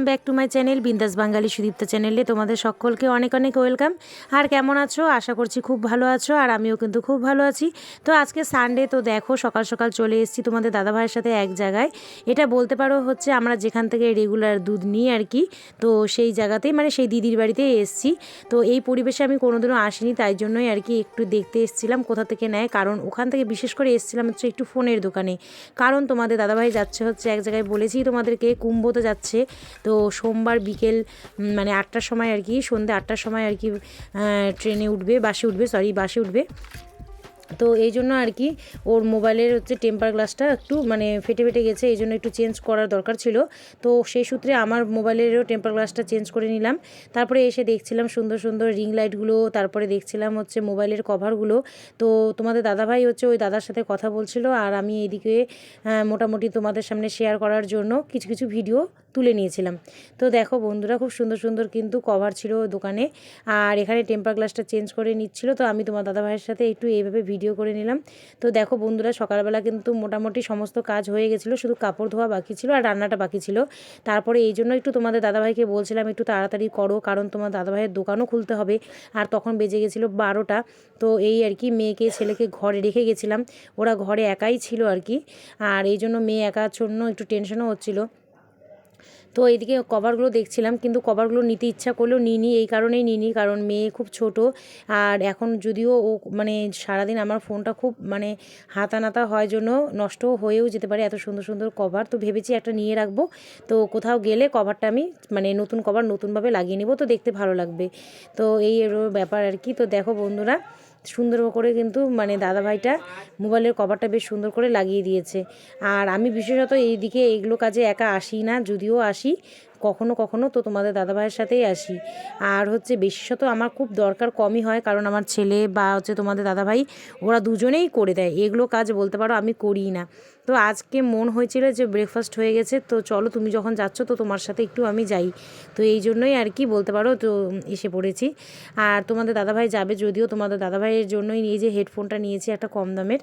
Welcome back to my channel Bindaas Bangali Sudipta চ্যানেলে তোমাদের সকলকে অনেক অনেক ওয়েলকাম আর কেমন আছো? আশা করছি খুব ভালো আছো, আর আমিও কিন্তু খুব ভালো আছি। তো আজকে সানডে তো দেখো, সকাল সকাল চলে এসেছি তোমাদের দাদাভাইয়ের সাথে এক জায়গায়। এটা বলতে পারো হচ্ছে আমরা যেখান থেকে রেগুলার দুধ নিই আর কি, তো সেই জায়গাতেই মানে সেই দিদির বাড়িতে এসেছি। তো এই পরিবেশে আমি কোনোদিনও আসিনি, তাই জন্যই আর কি একটু দেখতে এসেছিলাম, কোথা থেকে নেয়। কারণ ওখান থেকে বিশেষ করে এসেছিলাম হচ্ছে একটু ফোনের দোকানে। কারণ তোমাদের দাদাভাই যাচ্ছে হচ্ছে এক জায়গায় বলেছি তোমাদেরকে, কুম্ভতে যাচ্ছে। তো সোমবার বিকেল মানে আটটার সময় আর কি, সন্ধ্যে আটটার সময় আর কি ট্রেনে উঠবে, বাসে উঠবে সরি বাসে উঠবে। তো এই জন্য আর কি ওর মোবাইলের হচ্ছে টেম্পার গ্লাসটা একটু মানে ফেটে ফেটে গেছে এই জন্য একটু চেঞ্জ করার দরকার ছিল। তো সেই সূত্রে আমার মোবাইলেরও টেম্পার গ্লাসটা চেঞ্জ করে নিলাম। তারপরে এসে দেখছিলাম সুন্দর সুন্দর রিং লাইটগুলো তারপরে দেখছিলাম হচ্ছে মোবাইলের কভারগুলো তো তোমাদের দাদাভাই হচ্ছে ওই দাদার সাথে কথা বলছিল আর আমি এইদিকে আহ, মোটামুটি তোমাদের সামনে শেয়ার করার জন্য কিছু কিছু ভিডিও তুলে নিয়েছিলাম। তো দেখো বন্ধুরা খুব সুন্দর সুন্দর কিন্তু কভার ছিল দোকানে। আর এখানে টেম্পার গ্লাসটা চেঞ্জ করে নিচ্ছিল তো আমি তোমার দাদা ভাইয়ের সাথে একটু এইভাবে ভিডিও করে নিলাম। তো দেখো বন্ধুরা, সকালবেলা কিন্তু মোটামুটি সমস্ত কাজ হয়ে গেছিল, শুধু কাপড় ধোয়া বাকি ছিল আর রান্নাটা বাকি ছিল। তারপরে এই জন্য একটু তোমাদের দাদাভাইকে বলছিলাম, একটু তাড়াতাড়ি করো, কারণ তোমার দাদাভাইয়ের দোকানও খুলতে হবে। আর তখন বেজে গেছিল বারোটা। তো এই আর কি, মেয়েকে, ছেলেকে ঘরে রেখে গেছিলাম। ওরা ঘরে একাই ছিল আর কি। আর এই জন্য মেয়ে একার জন্য একটু টেনশনও হচ্ছিল। তো এইদিকে কভারগুলো দেখছিলাম, কিন্তু কভারগুলো নিতে ইচ্ছা করলেও নিইনি, এই কারণেই নিইনি, কারণ মেয়ে খুব ছোট। আর এখন যদিও ও মানে সারাদিন আমার ফোনটা খুব মানে হাতা নাতা হয় জন্য নষ্ট হয়েও যেতে পারে এত সুন্দর সুন্দর কভার তো ভেবেছি একটা নিয়ে রাখব। তো কোথাও গেলে কভারটা আমি মানে নতুন কভার নতুনভাবে লাগিয়ে নেব, তো দেখতে ভালো লাগবে। তো এই ব্যাপার আর কি। তো দেখো বন্ধুরা সুন্দর করে কিন্তু মানে দাদাভাইটা মোবাইলের কভারটা বেশ সুন্দর করে লাগিয়ে দিয়েছে। আর আমি বিশেষত এই দিকে এইগুলো কাজে একা আসি না, যদিও আসি। কখনো কখনো তো তোমাদের দাদাভাইয়ের সাথেই আসি। আর হচ্ছে বিশেষত আমার খুব দরকার কমই হয়, কারণ আমার ছেলে বা হচ্ছে তোমাদের দাদাভাই, ওরা দুজনেই করে দেয়। এগুলো কাজ বলতে পারো আমি করি না। তো আজকে মন হয়েছিল যে ব্রেকফাস্ট হয়ে গেছে, তো চলো তুমি যখন যাচ্ছ তো তোমার সাথে একটু আমি যাই। তো এই জন্যই আর কি বলতে পারো, তো এসে পড়েছি। আর তোমাদের দাদাভাই যাবে যদিও তোমাদের দাদাভাইয়ের জন্যই এই যে হেডফোনটা নিয়েছি একটা কম দামের।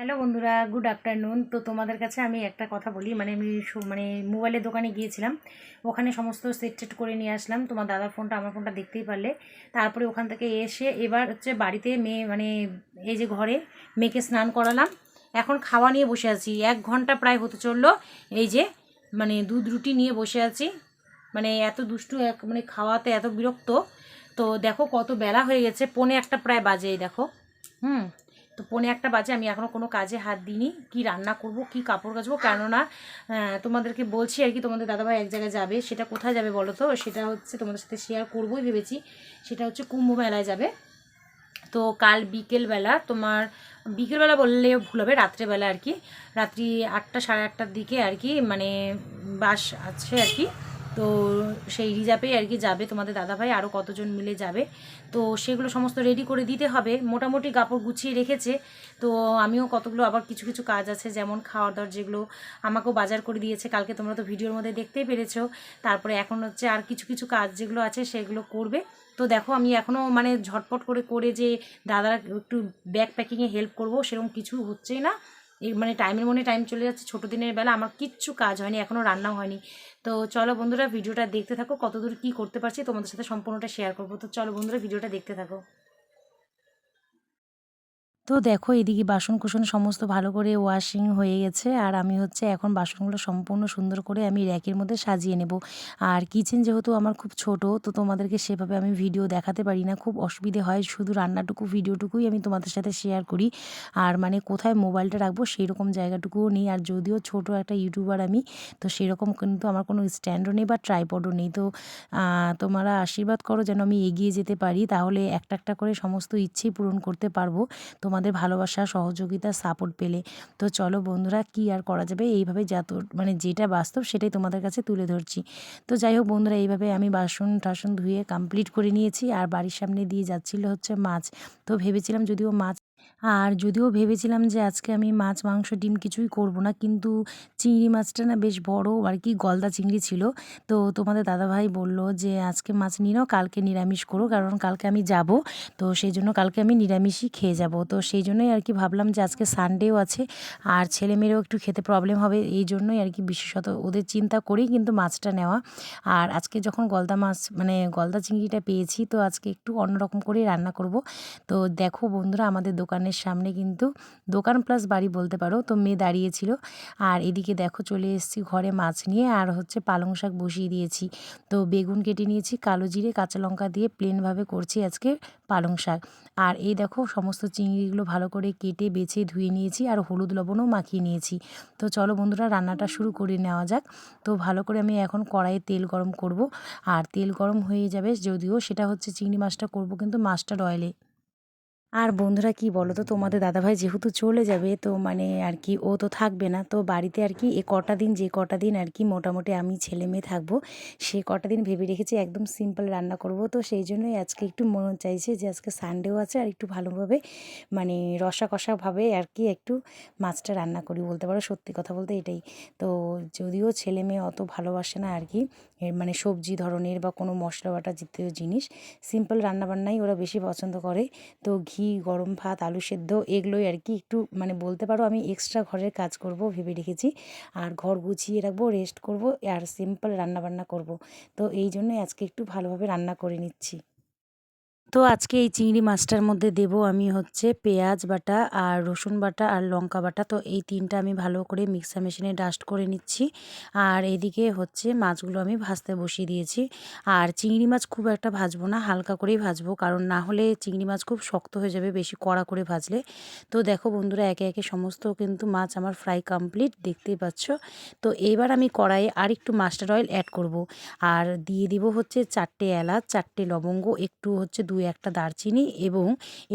হ্যালো বন্ধুরা, গুড আফটারনুন। তো তোমাদের কাছে আমি একটা কথা বলি মানে আমি মানে মোবাইলের দোকানে গিয়েছিলাম, ওখানে সমস্ত সেট টেট করে নিয়ে আসলাম। তোমার দাদার ফোনটা, আমার ফোনটা দেখতেই পারলে। তারপরে ওখান থেকে এসে এবার হচ্ছে বাড়িতে মেয়ে মানে এই যে ঘরে মেয়েকে স্নান করালাম। এখন খাওয়া নিয়ে বসে আছি। এক ঘণ্টা প্রায় হতে চলল, এই যে মানে দুধ রুটি নিয়ে বসে আছি। মানে এত দুষ্টু, এক মানে খাওয়াতে এত বিরক্ত। তো দেখো কত বেলা হয়ে গেছে, পৌনে একটা প্রায় বাজে দেখো। হুম। তো পনে একটা বাজে, আমি এখনও কোনো কাজে হাত দিইনি। কি রান্না করব, কি কাপড় কাচবো, কেননা তোমাদেরকে বলছি আর কি, তোমাদের দাদাভাই এক জায়গায় যাবে। সেটা কোথায় যাবে বলো তো? সেটা হচ্ছে তোমাদের সাথে শেয়ার করবোই ভেবেছি। সেটা হচ্ছে কুম্ভ মেলায় যাবে। তো কাল বিকেলবেলা তোমার, বিকেলবেলা বললে ভুল হবে, রাত্রেবেলা আর কি। রাত্রি আটটা সাড়ে আটটার দিকে আর কি মানে বাস আছে আর কি। তো সেই রিজার্ভেই আর কি যাবে তোমাদের দাদাভাই আরও কতজন মিলে যাবে। তো সেগুলো সমস্ত রেডি করে দিতে হবে। মোটামুটি কাপড় গুছিয়ে রেখেছে। তো আমিও কতগুলো আবার কিছু কিছু কাজ আছে, যেমন খাওয়া দাওয়ার যেগুলো আমাকেও বাজার করে দিয়েছে। কালকে তোমরা তো ভিডিওর মধ্যে দেখতেই পেরেছ। তারপরে এখন হচ্ছে আর কিছু কিছু কাজ যেগুলো আছে সেগুলো করবে। তো দেখো, আমি এখনও মানে ঝটপট করে করে যে দাদার একটু ব্যাগ প্যাকিংয়ে হেল্প করব, সেরকম কিছু হচ্ছেই না। মানে টাইমের মনে টাইম চলে যাচ্ছে, ছোটো দিনের বেলা আমার কিচ্ছু কাজ হয়নি এখনও রান্না হয়নি। তো চলো বন্ধুরা, ভিডিওটা দেখতে থাকো, কতদূর কি করতে পারছি, তোমাদের সাথে সম্পূর্ণটা শেয়ার করব। তো চলো বন্ধুরা, ভিডিওটা দেখতে থাকো। তো দেখো এদিকে বাসন কুসন সমস্ত ভালো করে ওয়াশিং হয়ে গেছে। আর আমি হচ্ছে এখন বাসনগুলো সম্পূর্ণ সুন্দর করে আমি র্যাকের মধ্যে সাজিয়ে নেব। আর কিচেন যেহেতু আমার খুব ছোট, তো তোমাদেরকে সেভাবে আমি ভিডিও দেখাতে পারি না। খুব অসুবিধে হয়, শুধু রান্নাটুকু ভিডিওটুকুই আমি তোমাদের সাথে শেয়ার করি। আর মানে কোথায় মোবাইলটা রাখব সেই রকম জায়গাটুকুও নেই। আর যদিও ছোট একটা ইউটিউবার আমি, তো সেরকম কিন্তু আমার কোনো স্ট্যান্ডও নেই বা ট্রাইপডও নেই। তো তোমরা আশীর্বাদ করো যেন আমি এগিয়ে যেতে পারি। তাহলে একটা একটা করে সমস্ত ইচ্ছেই পূরণ করতে পারব। তোমাদের ভালোবাসা, সহযোগিতা সাপোর্ট পেলে। তো চলো বন্ধুরা, কি আর করা যাবে? এইভাবে যত মানে যেটা বাস্তব সেটাই তোমাদের কাছে তুলে ধরছি। তো যাই হোক বন্ধুরা, এইভাবে আমি বাসন টাসন ধুয়ে কমপ্লিট করে নিয়েছি। আর বাড়ির সামনে দিয়ে যাচ্ছিল হচ্ছে মাছ। তো ভেবেছিলাম যদিও মাছ আর যদিও ভেবেছিলাম যে আজকে আমি মাছ, মাংস, ডিম কিছুই করব না, কিন্তু চিংড়ি মাছটা না বেশ বড় আর কি গলদা চিংড়ি ছিল। তো তোমাদের দাদাভাই বলল যে আজকে মাছ নিয়ে নাও, কালকে নিরামিষ করো, কারণ কালকে আমি যাব। তো সেই জন্য কালকে আমি নিরামিষই খেয়ে যাব। তো সেই জন্যই আর কি ভাবলাম যে আজকে সানডেও আছে, আর ছেলে মেয়েরও একটু খেতে প্রবলেম হবে, এই জন্যই আর কি বিশেষত ওদের চিন্তা করেই কিন্তু মাছটা নেওয়া। আর আজকে যখন গলদা মাছ মানে গলদা চিংড়িটা পেয়েছি, তো আজকে একটু অন্যরকম করেই রান্না করব। তো দেখো বন্ধুরা, আমাদের দোকানের সামনে কিন্তু দোকান প্লাস বাড়ি বলতে পারো। তো মেয়ে দাঁড়িয়েছিল। আর এদিকে দেখো চলে এসেছি ঘরে মাছ নিয়ে। আর হচ্ছে পালং শাক বসিয়ে দিয়েছি। তো বেগুন কেটে নিয়েছি, কালো জিরে, কাঁচা লঙ্কা দিয়ে প্লেনভাবে করছি আজকে পালং শাক। আর এই দেখো সমস্ত চিংড়িগুলো ভালো করে কেটে, বেছে, ধুয়ে নিয়েছি। আর হলুদ লবণও মাখিয়ে নিয়েছি। তো চলো বন্ধুরা, রান্নাটা শুরু করে নেওয়া যাক। তো ভালো করে আমি এখন কড়াইয়ে তেল গরম করব। আর তেল গরম হয়ে যাবে যদিও সেটা হচ্ছে চিংড়ি মাছটা করব কিন্তু মাছটা অয়েলে আর বন্ধুরা কি বলো তো তোমাদের দাদাভাই যেহেতু চলে যাবে, তো মানে আর কি ও তো থাকবে না। তো বাড়িতে আর কি এ কটা দিন, যে কটা দিন আর কি মোটামুটি আমি ছেলে মেয়ে থাকব, সে কটা দিন ভেবে রেখেছি একদম সিম্পল রান্না করব। তো সেই জন্যই আজকে একটু মন চাইছে যে আজকে সানডেও আছে আর একটু ভালোভাবে মানে রসা কষাভাবে আর কি একটু মাছটা রান্না করি বলতে পারো, সত্যি কথা বলতে এটাই। তো যদিও ছেলে মেয়ে অত ভালোবাসে না আর কি মানে সবজি ধরনের বা কোনো মশলা বাটা জাতীয় জিনিস সিম্পল রান্নাবান্নাই ওরা বেশি পছন্দ করে। তো ঘি, গরম ভাত, আলু সেদ্ধ এগুলোই আর কি একটু মানে বলতে পারো আমি এক্সট্রা ঘরের কাজ করব ভেবে রেখেছি। আর ঘর গুছিয়ে রাখব রেস্ট করব, আর সিম্পল রান্নাবান্না করব। তো এই জন্যই আজকে একটু ভালোভাবে রান্না করে নিচ্ছি। তো আজকে এই চিংড়ি মাছটার মধ্যে দেব আমি হচ্ছে পেঁয়াজ বাটা আর রসুন বাটা আর লঙ্কা বাটা। তো এই তিনটা আমি ভালো করে মিক্সার মেশিনে ডাস্ট করে নিচ্ছি। আর এদিকে হচ্ছে মাছগুলো আমি ভাজতে বসিয়ে দিয়েছি। আর চিংড়ি মাছ খুব একটা ভাজবো না, হালকা করেই ভাজবো। কারণ না হলে চিংড়ি মাছ খুব শক্ত হয়ে যাবে বেশি কড়া করে ভাজলে। তো দেখো বন্ধুরা, একে একে সমস্ত কিন্তু মাছ আমার ফ্রাই কমপ্লিট, দেখতেই পাচ্ছ। তো এবার আমি কড়াইয়ে আর একটু মাস্টার অয়েল অ্যাড করব। আর দিয়ে দিব হচ্ছে চারটে এলাচ, চারটে লবঙ্গ, একটু হচ্ছে দুই একটা দারচিনি এবং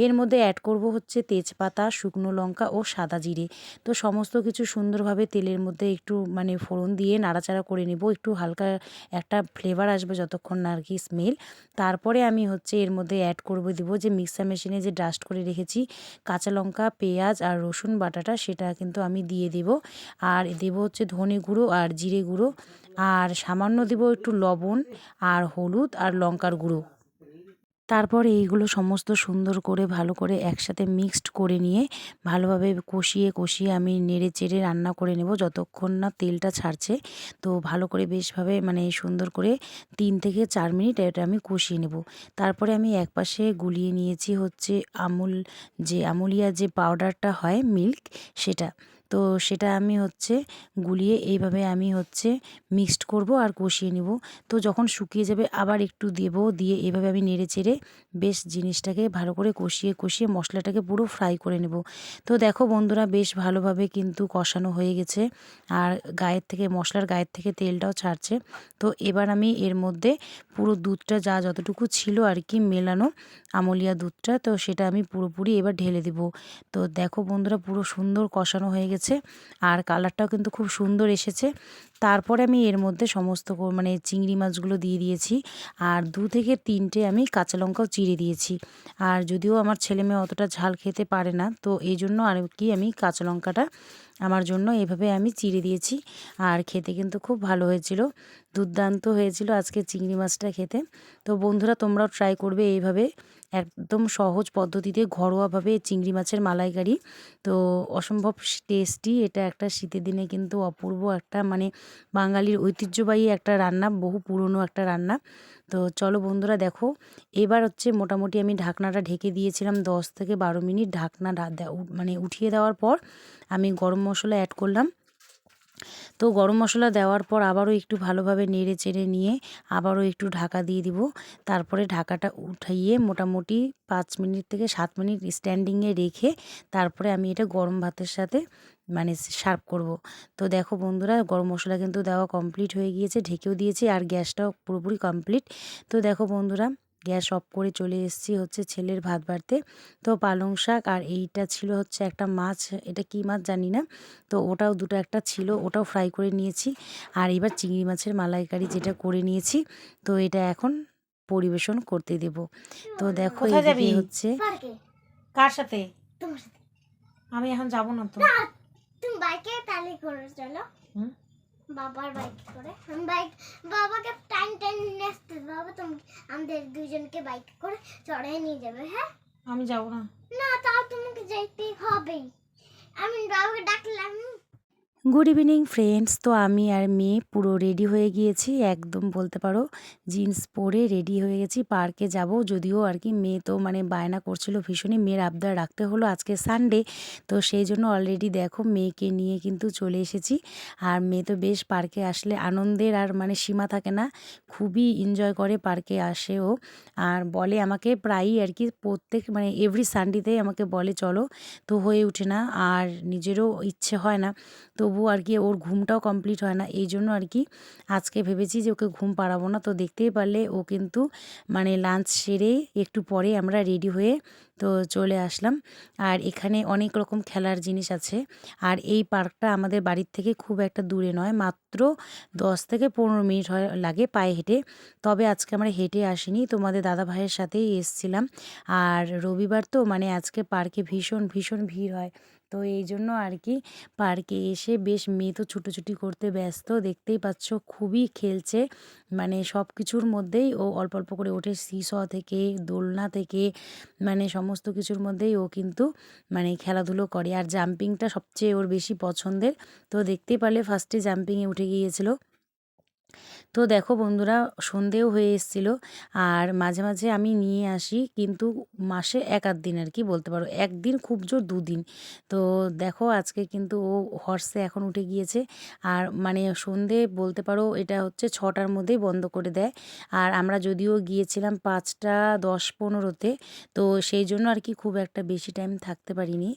এর মধ্যে অ্যাড করব হচ্ছে তেজপাতা, শুকনো লঙ্কা ও সাদা জিরে। তো সমস্ত কিছু সুন্দরভাবে তেলের মধ্যে একটু মানে ফোড়ন দিয়ে নাড়াচাড়া করে নেব। একটু হালকা একটা ফ্লেভার আসবে যতক্ষণ না আর কি স্মেল তারপরে আমি হচ্ছে এর মধ্যে অ্যাড করব, দিব যে মিক্সার মেশিনে যে ডাস্ট করে রেখেছি, কাঁচা লঙ্কা, পেঁয়াজ আর রসুন বাটাটা, সেটা কিন্তু আমি দিয়ে দেব। আর দেব হচ্ছে ধনে গুঁড়ো আর জিরে গুঁড়ো। আর সামান্য দেব একটু লবণ আর হলুদ আর লঙ্কার গুঁড়ো। তারপর এইগুলো সমস্ত সুন্দর করে, ভালো করে একসাথে মিক্সড করে নিয়ে ভালোভাবে কষিয়ে কষিয়ে আমি নেড়ে চেড়ে রান্না করে নেব যতক্ষণ না তেলটা ছাড়ছে। তো ভালো করে বেশভাবে মানে সুন্দর করে তিন থেকে চার মিনিট এটা আমি কষিয়ে নেব। তারপরে আমি একপাশে গুলিয়ে নিয়েছি হচ্ছে আমুল, যে আমুলিয়া যে পাউডারটা হয় মিল্ক সেটা। তো সেটা আমি হচ্ছে গুলিয়ে এইভাবে আমি হচ্ছে মিক্সড করব আর কষিয়ে নিব। তো যখন শুকিয়ে যাবে আবার একটু দেবো, দিয়ে এভাবে আমি নেড়ে চেড়ে বেশ জিনিসটাকে ভালো করে কষিয়ে কষিয়ে মশলাটাকে পুরো ফ্রাই করে নেব। তো দেখো বন্ধুরা বেশ ভালোভাবে কিন্তু কষানো হয়ে গেছে আর গায়ের থেকে, মশলার গায়ের থেকে তেলটাও ছাড়ছে। তো এবার আমি এর মধ্যে পুরো দুধটা যা যতটুকু ছিল আর কি মেলানো আমলিয়া দুধটা, তো সেটা আমি পুরোপুরি এবার ঢেলে দেব। তো দেখো বন্ধুরা পুরো সুন্দর কষানো হয়ে গেছে। আর কালারটাও কিন্তু খুব সুন্দর এসেছে। তারপরে আমি এর মধ্যে সমস্ত মানে চিংড়ি মাছগুলো দিয়ে দিয়েছি। আর দু থেকে তিনটে আমি কাঁচা লঙ্কাও চিড়ে দিয়েছি। আর যদিও আমার ছেলে মেয়ে অতটা ঝাল খেতে পারে না, তো এই জন্য আর কি আমি কাঁচা লঙ্কাটা আমার জন্য এভাবে আমি চিড়ে দিয়েছি। আর খেতে কিন্তু খুব ভালো হয়েছিল। দুর্দান্ত হয়েছিল আজকে চিংড়ি মাছটা খেতে। তো বন্ধুরা তোমরাও ট্রাই করবে এইভাবে। একদম সহজ পদ্ধতিতে ঘরোয়াভাবে চিংড়ি মাছের মালাইকারি। তো অসম্ভব টেস্টি, এটা একটা শীতের দিনে কিন্তু অপূর্ব একটা মানে বাঙালির ঐতিহ্যবাহী একটা রান্না, বহু পুরনো একটা রান্না। তো চলো বন্ধুরা দেখো, এবার হচ্ছে মোটামুটি আমি ঢাকনাটা ঢেকে দিয়েছিলাম দশ থেকে বারো মিনিট। ঢাকনা মানে উঠিয়ে দেওয়ার পর আমি গরম মশলা অ্যাড করলাম। তো গরম মশলা দেওয়ার পর আবারও একটু ভালোভাবে নেড়ে চেড়ে নিয়ে আবারও একটু ঢাকা দিয়ে দিব। তারপরে ঢাকাটা উঠাইয়ে মোটামুটি পাঁচ মিনিট থেকে সাত মিনিট স্ট্যান্ডিংয়ে রেখে তারপরে আমি এটা গরম ভাতের সাথে মানে সার্ভ করব। তো দেখো বন্ধুরা, গরম মশলা কিন্তু দেওয়া কমপ্লিট হয়ে গিয়েছে, ঢেকেও দিয়েছি আর গ্যাসটাও পুরোপুরি কমপ্লিট তো দেখো বন্ধুরা গ্যাস অফ করে চলে এসেছি হচ্ছে ছেলের ভাত বাড়তে। তো পালং শাক আর এইটা ছিল হচ্ছে একটা মাছ এটা কি মাছ জানি না। তো ওটাও দুটো একটা ছিল ওটাও ফ্রাই করে নিয়েছি। আর এবার চিংড়ি মাছের মালাইকারি যেটা করে নিয়েছি তো এটা এখন পরিবেশন করতে দেব। তো দেখো এদিকে হচ্ছে কার সাথে? আমি এখন যাব না তো। তুমি বাইকে করে চলো। হুম? বাবার বাইক করে। আমি বাইক বাবাকে টাইম টাইম নিয়ে আসতে। বাবা তুমি আমাদের দুজনকে বাইক করে চড়াই নিয়ে যাবে হ্যাঁ? আমি যাব না। না তাও তোমাকে যেতেই হবে আমি বাবাকে ডাকলাম গুড ইভিনিং ফ্রেন্ডস তো আমি আর মেয়ে পুরো রেডি হয়ে গিয়েছি। একদম বলতে পারো জিন্স পরে রেডি হয়ে গেছি। পার্কে যাব। যদিও আর কি মেয়ে তো মানে বায়না করছিল ভীষণই। মেয়ের আবদার রাখতে হলো আজকে সানডে তো সেই জন্য অলরেডি দেখো মেয়েকে নিয়ে কিন্তু চলে এসেছি। আর মেয়ে তো বেশ পার্কে আসলে আনন্দের আর মানে সীমা থাকে না। খুবই এনজয় করে পার্কে আসে ও। আর বলে আমাকে প্রায়ই আর কি প্রত্যেক মানে এভরি সানডেতেই আমাকে বলে, চলো। তো হয়ে ওঠে না। আর নিজেরও ইচ্ছে হয় না। তবু আর কি ওর ঘুমটাও কমপ্লিট হয় না। এই জন্য আর কি আজকে ভেবেছি যে ওকে ঘুম পাড়াবো না। তো দেখতেই পারলে ও কিন্তু মানে লাঞ্চ সেরে একটু পরে আমরা রেডি হয়ে তো চলে আসলাম। আর এখানে অনেক রকম খেলার জিনিস আছে। আর এই পার্কটা আমাদের বাড়ির থেকে খুব একটা দূরে নয়, মাত্র দশ থেকে পনেরো মিনিট হয়, লাগে পায়ে হেঁটে। তবে আজকে আমরা হেঁটে আসিনি, তোমাদের দাদা ভাইয়ের সাথেই এসছিলাম। আর রবিবার তো মানে আজকে পার্কে ভীষণ ভীষণ ভিড় হয়। তো এই জন্য আর কি পার্কে এসে বেশ মেয়ে তো ছুটোছুটি করতে ব্যস্ত, দেখতেই পাচ্ছ খুবই খেলছে। মানে সব কিছুর মধ্যেই ও অল্প অল্প করে ওঠে সিস থেকে, দোলনা থেকে মানে সমস্ত কিছুর মধ্যেই ও কিন্তু মানে খেলাধুলো করে। আর জাম্পিংটা সবচেয়ে ওর বেশি পছন্দের। তো দেখতেই পারলে ফার্স্টে জাম্পিংয়ে উঠে গিয়েছিল। তো দেখো বন্ধুরা, সন্ধেও হয়ে এসেছিল। আর মাঝে মাঝে আমি নিয়ে আসি, কিন্তু মাসে এক আধ দিন আর কি বলতে পারো। একদিন খুব জোর দুদিন তো দেখো আজকে কিন্তু ও হর্সে এখন উঠে গিয়েছে। আর মানে সন্ধে বলতে পারো, এটা হচ্ছে ছটার মধ্যেই বন্ধ করে দেয়। আর আমরা যদিও গিয়েছিলাম পাঁচটা দশ পনেরোতে, তো সেই জন্য আর কি খুব একটা বেশি টাইম থাকতে পারিনি।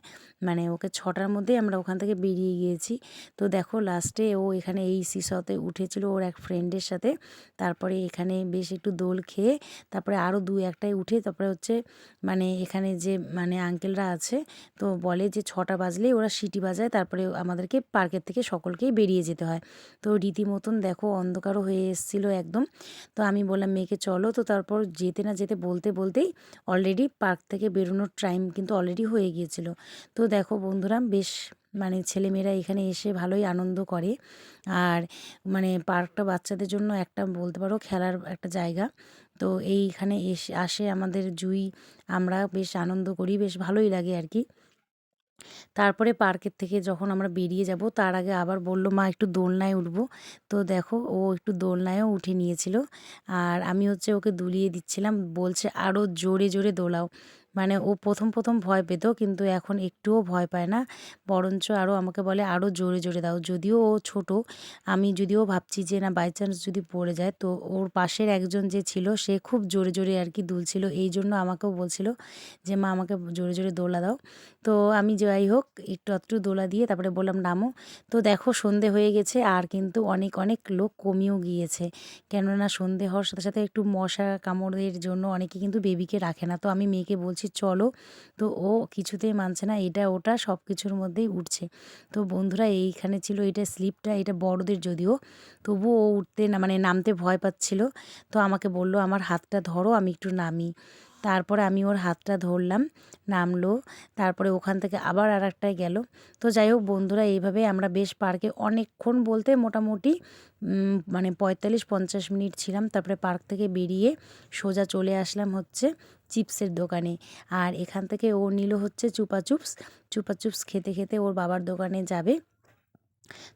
মানে ওকে ছটার মধ্যেই আমরা ওখান থেকে বেরিয়ে গিয়েছি। তো দেখো লাস্টে ও এখানে এই সিসতে উঠেছিল, ওর এক ফ্রেন্ডের সাথে। তারপরে এখানে বেশ একটু দোল খেয়ে তারপরে আরও দু একটায় উঠে তারপরে হচ্ছে মানে এখানে যে মানে আঙ্কেলরা আছে, তো বলে যে ছটা বাজলেই ওরা সিটি বাজায়, তারপরে আমাদেরকে পার্কের থেকে সকলকেই বেরিয়ে যেতে হয়। তো রীতিমতন দেখো অন্ধকারও হয়ে এসেছিল একদম। তো আমি বললাম, মেয়েকে চলো। তো তারপর যেতে না যেতে বলতে বলতেই অলরেডি পার্ক থেকে বেরোনোর টাইম কিন্তু অলরেডি হয়ে গিয়েছিল। তো দেখো বন্ধুরা, বেশ মানে ছেলেমেয়েরা এখানে এসে ভালোই আনন্দ করে। আর মানে পার্কটা বাচ্চাদের জন্য একটা বলতে পারো খেলার একটা জায়গা। তো এইখানে এসে, আসে আমাদের জুই। আমরা বেশ আনন্দ করি, বেশ ভালোই লাগে আর কি। তারপরে পার্কের থেকে যখন আমরা বেরিয়ে যাব, তার আগে আবার বলল, মা, একটু দোলনায় উঠবো। তো দেখো, ও একটু দোলনায়ও উঠে নিয়েছিল। আর আমি হচ্ছে ওকে দুলিয়ে দিচ্ছিলাম, বলছে আরও জোরে জোরে দোলাও। মানে ও প্রথম প্রথম ভয় পেত, কিন্তু এখন একটুও ভয় পায় না। বরঞ্চ আরও আমাকে বলে আরও জোরে জোরে দাও। যদিও ও ছোট, আমি যদিও ভাবছি যে, না বাই চান্স যদি পড়ে যায়। তো ওর পাশের একজন যে ছিল, সে খুব জোরে জোরে আর কি দুলছিল। এই জন্য আমাকেও বলছিল যে, মা, আমাকে জোরে জোরে দোলা দাও। তো আমি যাই হোক, একটু একটু দোলা দিয়ে তারপরে বললাম, নামো। তো দেখো, সন্ধে হয়ে গেছে আর কিন্তু অনেক অনেক লোক কমিয়েও গিয়েছে। কেননা সন্ধে হওয়ার সাথে সাথে একটু মশা কামড়ের জন্য অনেকে কিন্তু বেবিকে রাখে না। তো আমি মেয়েকে বলছি চলো। তো ও কিছুতেই মানছে না, এটা, ওটা সব কিছুর মধ্যেই উঠছে। তো বন্ধুরা, এইখানে ছিল, এটা স্লিপটা, এটা বড়দের যদিও, তবুও ও উঠতে না মানে নামতে ভয় পাচ্ছিল। তো আমাকে বলল, আমার হাতটা ধরো, আমি একটু নামি। তারপরে আমি ওর হাতটা ধরলাম, নামলো, তারপরে ওখান থেকে আবার আর একটায় গেল। তো যাই হোক বন্ধুরা, এইভাবে আমরা বেশ পার্কে অনেকক্ষণ বলতে মোটামুটি মানে পঁয়তাল্লিশ পঞ্চাশ মিনিট ছিলাম। তারপরে পার্ক থেকে বেরিয়ে সোজা চলে আসলাম হচ্ছে চিপসের দোকানে। আর এখান থেকে ও নিল হচ্ছে চুপা চুপস। চুপা চুপস খেতে খেতে ওর বাবার দোকানে যাবে।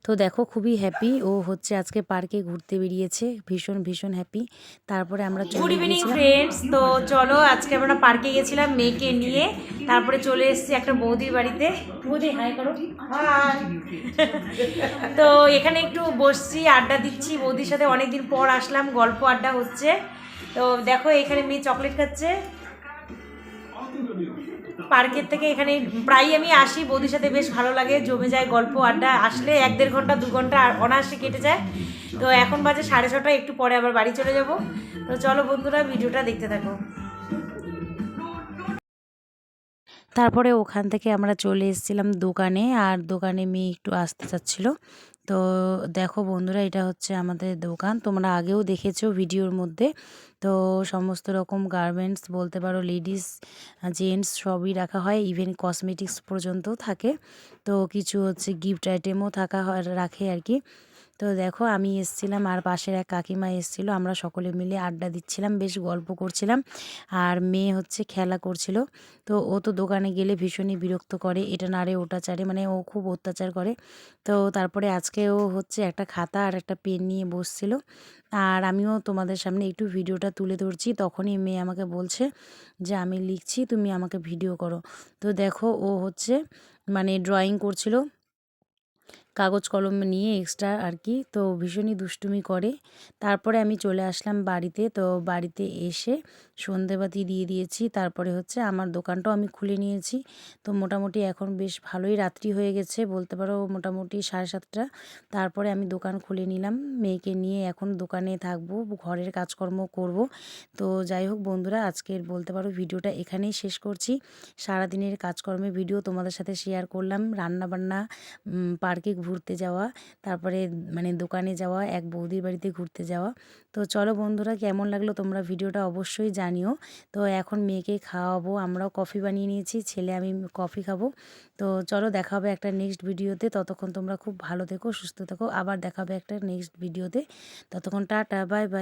তো দেখো খুবই হ্যাপি ও হচ্ছে আজকে পার্কে ঘুরতে বেরিয়েছে ভীষণ ভীষণ হ্যাপি তারপরে আমরা গুড ইভিনিং ফ্রেন্ডস তো চলো আজকে আমরা পার্কে গেছিলাম মেয়েকে নিয়ে। তারপরে চলে এসেছি একটা বৌদির বাড়িতে। বৌদি হাই করো। তো এখানে একটু বসছি আড্ডা দিচ্ছি। বৌদির সাথে অনেকদিন পর আসলাম গল্প আড্ডা হচ্ছে। তো দেখো এখানে মেয়ে চকলেট খাচ্ছে। পার্কের থেকে এখানে প্রায়ই আমি আসি, বৌদির সাথে বেশ ভালো লাগে, জমে যায় গল্প, আড্ডা, আসলে এক দেড় ঘণ্টা, দু ঘণ্টা অনায়াসে কেটে যায়। তো এখন বাজে সাড়ে ছটা, একটু পরে আবার বাড়ি চলে যাব। তো চলো বন্ধুরা, ভিডিওটা দেখতে থাকো। তারপরে ওখান থেকে আমরা চলে এসেছিলাম দোকানে, আর দোকানে মেয়ে একটু আসতে চাচ্ছিল। তো দেখো বন্ধুরা, এটা হচ্ছে আমাদের দোকান। তোমরা আগেও দেখেছ ভিডিওর মধ্যে। তো সমস্ত রকম গার্মেন্টস বলতে পারো লেডিস জেন্টস সবই রাখা হয়। ইভেন কসমেটিক্স পর্যন্ত থাকে। তো কিছু হচ্ছে গিফট আইটেমও থাকা হয়, রাখে আর কি। তো দেখো আমি এসছিলাম আর পাশের এক কাকিমা এসছিল, আমরা সকলে মিলে আড্ডা দিচ্ছিলাম, বেশ গল্প করছিলাম। আর মেয়ে হচ্ছে খেলা করছিল, তো ও তো দোকানে গেলে ভীষণই বিরক্ত করে, এটা নাড়ে ওটা চারে মানে ও খুব অত্যাচার করে। তো তারপরে আজকে ও হচ্ছে একটা খাতা আর একটা পেন নিয়ে বসছিল। আর আমিও তোমাদের সামনে একটু ভিডিওটা তুলে ধরছি, তখনই মেয়ে আমাকে বলছে যে আমি লিখছি, তুমি আমাকে ভিডিও করো। তো দেখো ও হচ্ছে মানে ড্রয়িং করছিল কাগজ কলম নিয়ে এক্সট্রা আর কি, তো ভীষণই দুষ্টুমি করে। তারপরে আমি চলে আসলাম বাড়িতে, তো বাড়িতে এসে সন্ধেবাতি দিয়ে দিয়েছি। তারপরে হচ্ছে আমার দোকানটাও আমি খুলে নিয়েছি। তো মোটামুটি এখন বেশ ভালোই রাত্রি হয়ে গেছে, বলতে পারো মোটামুটি সাড়ে সাতটা। তারপরে আমি দোকান খুলে নিলাম। মেয়েকে নিয়ে এখন দোকানে থাকব, ঘরের কাজকর্ম করব। তো যাই হোক বন্ধুরা, আজকের বলতে পারো ভিডিওটা এখানেই শেষ করছি। সারাদিনের কাজকর্মের ভিডিও তোমাদের সাথে শেয়ার করলাম। রান্নাবান্না পার্কে ঘুরতে যাওয়া, তারপরে মানে দোকানে যাওয়া, এক বৌদির বাড়িতে ঘুরতে যাওয়া। তো চলো বন্ধুরা, কেমন লাগল তোমরা ভিডিওটা অবশ্যই জানিও। তো এখন মেয়েকে খাওয়াবো, আমরাও কফি বানিয়ে নিয়েছি, ছেলে আমি কফি খাব। তো চলো দেখা হবে একটা নেক্সট ভিডিওতে। ততক্ষণ তোমরা খুব ভালো থেকো, সুস্থ থেকো। আবার দেখা হবে একটা নেক্সট ভিডিওতে। ততক্ষণ টাটা বাই বাই